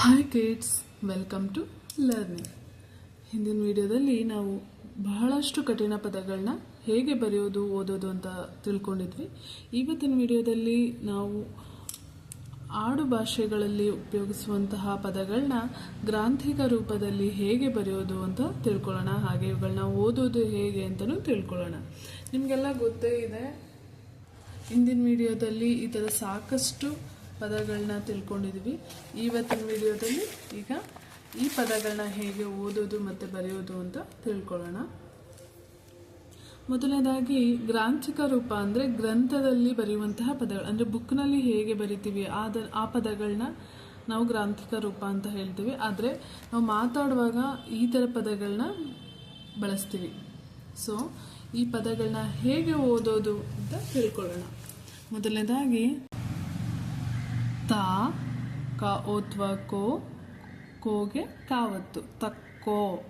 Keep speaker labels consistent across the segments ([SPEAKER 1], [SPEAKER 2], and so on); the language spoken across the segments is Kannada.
[SPEAKER 1] Hi kids welcome to learning ಹಿಂದಿನ ವಿಡಿಯೋದಲ್ಲಿ ನಾವು ಬಹಳಷ್ಟು ಕಠಿಣ ಪದಗಳನ್ನ ಹೇಗೆ ಬರೆಯೋದು, ಓದೋದು ಅಂತ ತಿಳ್ಕೊಂಡಿದ್ವಿ. ಇವತ್ತಿನ ವಿಡಿಯೋದಲ್ಲಿ ನಾವು ಆಡು ಭಾಷೆಗಳಲ್ಲಿ ಉಪಯೋಗಿಸುವಂತಹ ಪದಗಳನ್ನ ಗ್ರಾಂಥಿಕ ರೂಪದಲ್ಲಿ ಹೇಗೆ ಬರೆಯೋದು ಅಂತ ತಿಳ್ಕೊಳ್ಳೋಣ. ಹಾಗೆ ಇವುಗಳನ್ನ ಓದೋದು ಹೇಗೆ ಅಂತಲೂ ತಿಳ್ಕೊಳ್ಳೋಣ. ನಿಮಗೆಲ್ಲ ಗೊತ್ತೇ ಇದೆ, ಹಿಂದಿನ ವಿಡಿಯೋದಲ್ಲಿ ಈ ಥರ ಸಾಕಷ್ಟು ಪದಗಳನ್ನ ತಿಳ್ಕೊಂಡಿದ್ವಿ. ಇವತ್ತಿನ ವಿಡಿಯೋದಲ್ಲಿ ಈಗ ಈ ಪದಗಳನ್ನ ಹೇಗೆ ಓದೋದು ಮತ್ತು ಬರೆಯೋದು ಅಂತ ತಿಳ್ಕೊಳ್ಳೋಣ. ಮೊದಲನೇದಾಗಿ ಗ್ರಾಂಥಿಕ ರೂಪ ಅಂದರೆ ಗ್ರಂಥದಲ್ಲಿ ಬರೆಯುವಂತಹ ಪದಗಳು, ಅಂದರೆ ಬುಕ್ನಲ್ಲಿ ಹೇಗೆ ಬರಿತೀವಿ ಆದ, ಆ ಪದಗಳನ್ನ ನಾವು ಗ್ರಾಂಥಿಕ ರೂಪ ಅಂತ ಹೇಳ್ತೀವಿ. ಆದರೆ ನಾವು ಮಾತಾಡುವಾಗ ಈ ಥರ ಪದಗಳನ್ನ ಬಳಸ್ತೀವಿ. ಸೊ ಈ ಪದಗಳನ್ನ ಹೇಗೆ ಓದೋದು ಅಂತ ತಿಳ್ಕೊಳ್ಳೋಣ. ಮೊದಲನೇದಾಗಿ ತಾ ಕ ಓತ್ವ ಕೋ, ಕೋಗೆ ಕಾವತ್ತು ತಕ್ಕೋ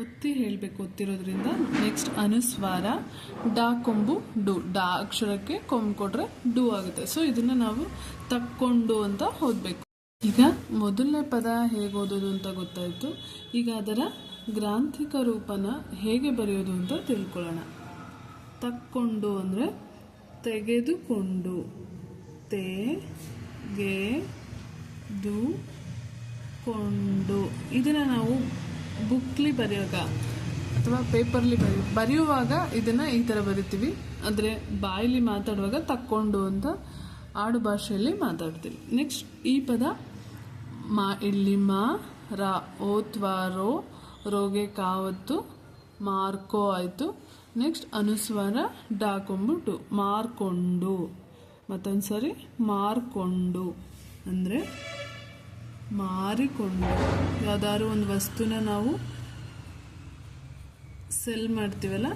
[SPEAKER 1] ಒತ್ತಿ ಹೇಳಬೇಕು ಒತ್ತಿರೋದ್ರಿಂದ ನೆಕ್ಸ್ಟ್ ಅನುಸ್ವಾರ, ಡಾ ಕೊಂಬು, ಡು. ಡಾ ಅಕ್ಷರಕ್ಕೆ ಕೊಂಬು ಕೊಟ್ರೆ ಡು ಆಗುತ್ತೆ. ಸೊ ಇದನ್ನ ನಾವು ತಕ್ಕೊಂಡು ಅಂತ ಓದಬೇಕು. ಈಗ ಮೊದಲನೇ ಪದ ಹೇಗೆ ಓದೋದು ಅಂತ ಗೊತ್ತಾಯಿತು. ಈಗ ಅದರ ಗ್ರಾಂಥಿಕ ರೂಪನ ಹೇಗೆ ಬರೆಯೋದು ಅಂತ ತಿಳ್ಕೊಳ್ಳೋಣ. ತಕ್ಕೊಂಡು ಅಂದರೆ ತೆಗೆದುಕೊಂಡು. ತೇ ಗೆ ದು ಕೊಂಡು. ಇದನ್ನು ನಾವು ಬುಕ್ಲಿ ಬರೆಯುವಾಗ ಅಥವಾ ಪೇಪರ್ಲಿ ಬರಿ, ಬರೆಯುವಾಗ ಇದನ್ನು ಈ ಥರ ಬರಿತೀವಿ. ಅಂದರೆ ಬಾಯಲ್ಲಿ ಮಾತಾಡುವಾಗ ತಕ್ಕೊಂಡು ಅಂತ ಆಡು ಭಾಷೆಯಲ್ಲಿ ಮಾತಾಡ್ತೀವಿ. ನೆಕ್ಸ್ಟ್ ಈ ಪದ ಮಾ, ಇಲ್ಲಿ ಮಾ, ರಾ ಓತ್ವಾ ರೋ, ರೋಗೆ ಕಾವತ್ತು, ಮಾರ್ಕೋ ಆಯಿತು. ನೆಕ್ಸ್ಟ್ ಅನುಸ್ವಾರ ಡಾಕೊಂಬು ಟು, ಮಾರ್ಕೊಂಡು. ಮತ್ತೊಂದು ಸಾರಿ ಮಾರ್ಕೊಂಡು, ಅಂದರೆ ಮಾರಿಕೊಂಡು. ಯಾವ್ದಾದ್ರು ಒಂದು ವಸ್ತುನ ನಾವು ಸೆಲ್ ಮಾಡ್ತೀವಲ್ಲ,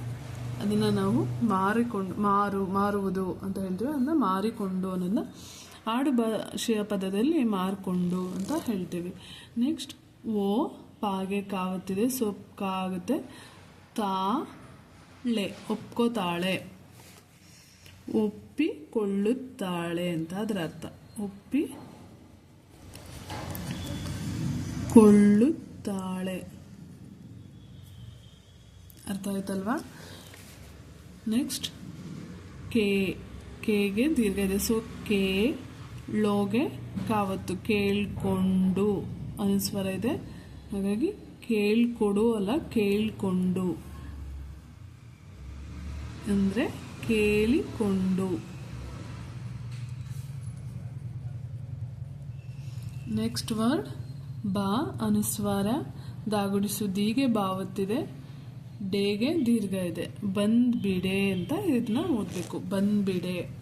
[SPEAKER 1] ಅದನ್ನು ನಾವು ಮಾರಿಕೊಂಡು, ಮಾರು, ಮಾರುವುದು ಅಂತ ಹೇಳ್ತೀವಿ ಅದನ್ನ ಮಾರಿಕೊಂಡು ಅನ್ನೋದನ್ನ ಆಡು ಭಾಷೆಯ ಪದದಲ್ಲಿ ಮಾರ್ಕೊಂಡು ಅಂತ ಹೇಳ್ತೀವಿ. ನೆಕ್ಸ್ಟ್ ಓ, ಪಾಗೆ ಕಾವತ್ತಿದೆ, ಸೊಪ್ಪು ಕಾಗುತ್ತೆ ತಾಳೆ ಒಪ್ಕೋತಾಳೆ. ಒಪ್ಪಿಕೊಳ್ಳುತ್ತಾಳೆ ಅಂತ ಅದರ ಅರ್ಥ. ಒಪ್ಪಿ ಕೊಳ್ಳುತ್ತಾಳೆ ಅರ್ಥ ಆಯ್ತಲ್ವಾ? ನೆಕ್ಸ್ಟ್ ಕೆ, ಕೆಗೆ ದೀರ್ಘ ಇದೆ. ಸೊ ಕೆ, ಲೋಗೆ ಕಾವತ್ತು. ಕೇಳ್ಕೊಂಡು. ಅನುಸ್ವರ ಇದೆ. ಹಾಗಾಗಿ ಕೇಳ್ಕೊಡು ಅಲ್ಲ, ಕೇಳ್ಕೊಂಡು. ಅಂದರೆ ಕೇಳಿಕೊಂಡು. ನೆಕ್ಸ್ಟ್ ವರ್ಡ್ ಬಾ ಅನುಸ್ವಾರ. ದಾಗುಡಿಸು ದೀಗೆ ಬಾವತ್ತಿದೆ ಡೇಗೆ ದೀರ್ಘ ಇದೆ. ಬಂದ್ಬಿಡೆ ಅಂತ ಇದನ್ನ ಓದಬೇಕು. ಬಂದ್ಬಿಡೆ.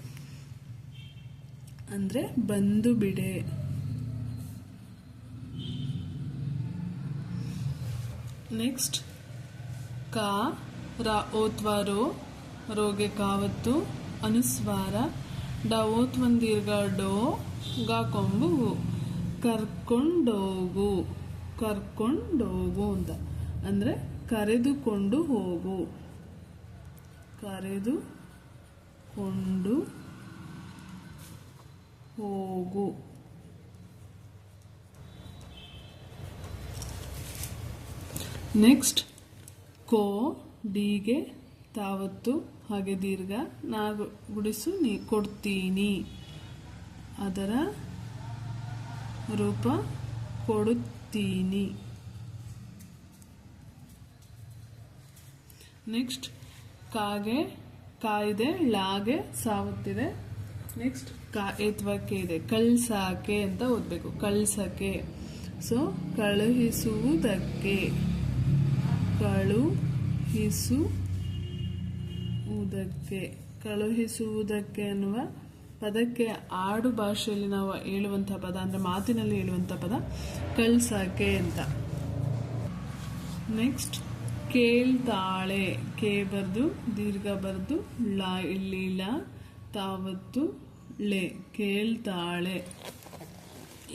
[SPEAKER 1] ಅಂದರೆ ಬಂದು ಬಿಡೆ ನೆಕ್ಸ್ಟ್ ಕಾ, ರಾ ಓತ್ವಾ ರೋ ರೋಗೆ ಕಾವತ್ತು ಅನುಸ್ವಾರ ಡ ಒಂದಿರ್ಗ ಒಂದು ಡೋ ಗಾ ಕೊಂಬು. ಕರ್ಕೊಂಡೋಗು ಕರ್ಕೊಂಡೋಗು ಅಂತ ಅಂದರೆ ಕರೆದುಕೊಂಡು ಹೋಗು ಕರೆದು ಕೊಂಡು ಹೋಗು ನೆಕ್ಸ್ಟ್ ಕೋ ಡಿಗೆ ತಾವತ್ತು ಹಾಗೆ ದೀರ್ಘ ನಾಗ ಗುಡಿಸು ನೀ ಕೊಡ್ತೀನಿ. ಅದರ ರೂಪ ಕೊಡುತ್ತೀನಿ. ನೆಕ್ಸ್ಟ್ ಕಾಗೆ, ಕಾಯಿದೆ, ಲಾಗೆ, ಸಾವುತ್ತಿದೆ. ನೆಕ್ಸ್ಟ್ ಕಾ ಎತ್ವಕ್ಕೆ ಇದೆ. ಕಳ್ಸಾಕೆ ಅಂತ ಓದಬೇಕು. ಕಳ್ಸಕ್ಕೆ ಸೊ ಕಳುಹಿಸುವುದಕ್ಕೆ. ಕಳುಹಿಸುವುದಕ್ಕೆ ಕಳುಹಿಸುವುದಕ್ಕೆ ಅನ್ನುವ ಪದಕ್ಕೆ ಆಡು ಭಾಷೆಯಲ್ಲಿ ನಾವು ಹೇಳುವಂಥ ಪದ, ಅಂದರೆ ಮಾತಿನಲ್ಲಿ ಹೇಳುವಂಥ ಪದ ಕಳ್ಸಕ್ಕೆ ಅಂತ. ನೆಕ್ಸ್ಟ್ ಕೇಳ್ತಾಳೆ ಕೆ ಬರೆದು ದೀರ್ಘ ಬರೆದು ಇಲ್ಲಿ, ಲ, ತಾವತ್ತು, ಳೆ, ಕೇಳ್ತಾಳೆ.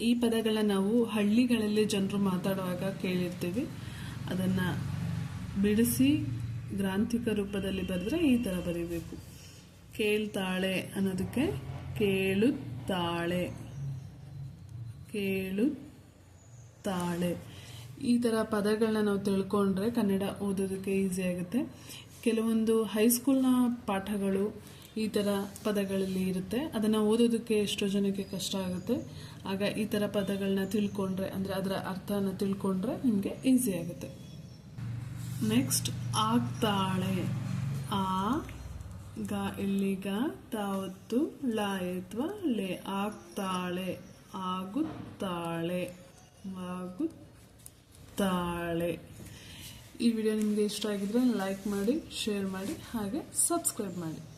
[SPEAKER 1] ಈ ಪದಗಳನ್ನ ನಾವು ಹಳ್ಳಿಗಳಲ್ಲಿ ಜನರು ಮಾತಾಡುವಾಗ ಕೇಳಿರ್ತೀವಿ. ಅದನ್ನು ಬಿಡಿಸಿ ಗ್ರಾಂಥಿಕ ರೂಪದಲ್ಲಿ ಬರೆದ್ರೆ ಈ ಥರ ಬರೀಬೇಕು. ಕೇಳ್ತಾಳೆ ಅನ್ನೋದಕ್ಕೆ ಕೇಳುತ್ತಾಳೆ. ತಾಳೆ ಈ ಥರ ಪದಗಳನ್ನ ನಾವು ತಿಳ್ಕೊಂಡ್ರೆ ಕನ್ನಡ ಓದೋದಕ್ಕೆ ಈಸಿ ಆಗುತ್ತೆ. ಕೆಲವೊಂದು ಹೈಸ್ಕೂಲ್ನ ಪಾಠಗಳು ಈ ಥರ ಪದಗಳಲ್ಲಿ ಇರುತ್ತೆ. ಅದನ್ನು ಓದೋದಕ್ಕೆ ಎಷ್ಟೋ ಜನಕ್ಕೆ ಕಷ್ಟ ಆಗುತ್ತೆ. ಆಗ ಈ ಥರ ಪದಗಳನ್ನ ತಿಳ್ಕೊಂಡ್ರೆ ಅಂದರೆ ಅದರ ಅರ್ಥನ ತಿಳ್ಕೊಂಡ್ರೆ ನಿಮಗೆ ಈಸಿ ಆಗುತ್ತೆ. ನೆಕ್ಸ್ಟ್ ಆಗ್ತಾಳೆ. ಆ, ಗ, ಇಲ್ಲಿಗ ತಾವತ್ತು ಲಾಯತ್ವ ಲೇ, ಆಗ್ತಾಳೆ, ಆಗುತ್ತಾಳೆ ಆಗುತ್ತಾಳೆ. ಈ ವಿಡಿಯೋ ನಿಮಗೆ ಇಷ್ಟ ಆಗಿದ್ರೆ ಲೈಕ್ ಮಾಡಿ ಶೇರ್ ಮಾಡಿ, ಹಾಗೆ ಸಬ್ಸ್ಕ್ರೈಬ್ ಮಾಡಿ.